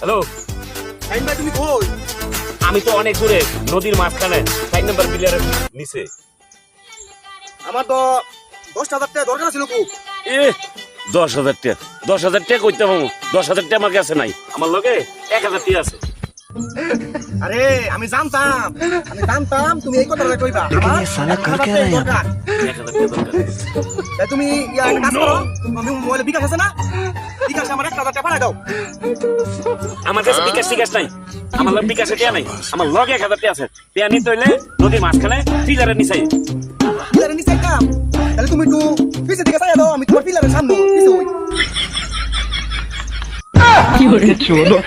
Hello ভাই তুমি কই? আমি তো অনেক দূরে নদীর মাঝখানে সাইড নাম্বার বিলিয়ারের নিচে। আমার তো দশ হাজার টাকা দরকার ছিল খুব এ দশ হাজার টাকা দশ হাজার টাকা করতে পারব দশ হাজার টাকা আমার কাছে নাই। আমার লোকে এক হাজার টাকা আছে। আরে আমি জানতাম আমি জানতাম তুমি এই কথাটা কইবা। আমার সালা কালকে আয়া দরকার। তুমি ইয়া কাজ oh, করো। তুমি মোবাইলে বিকাশ আছে না? বিকাশ আমার 1000 টাকা পাঠাই দাও। আমার কাছে বিকাশ বিকাশ নাই। আমার লগ বিকাশে টিয়া নাই। আমার লগ 1000 টাকা আছে। টিয়া নিতে হইলে নদীর মাঝখানে ফিলারের নিচে। ফিলারের নিচে কাম তাহলে তুমি একটু পিছে দিকে চাই দাও আমি তোমার ফিলারের সামনে। পিছে কি হয়েছে চলো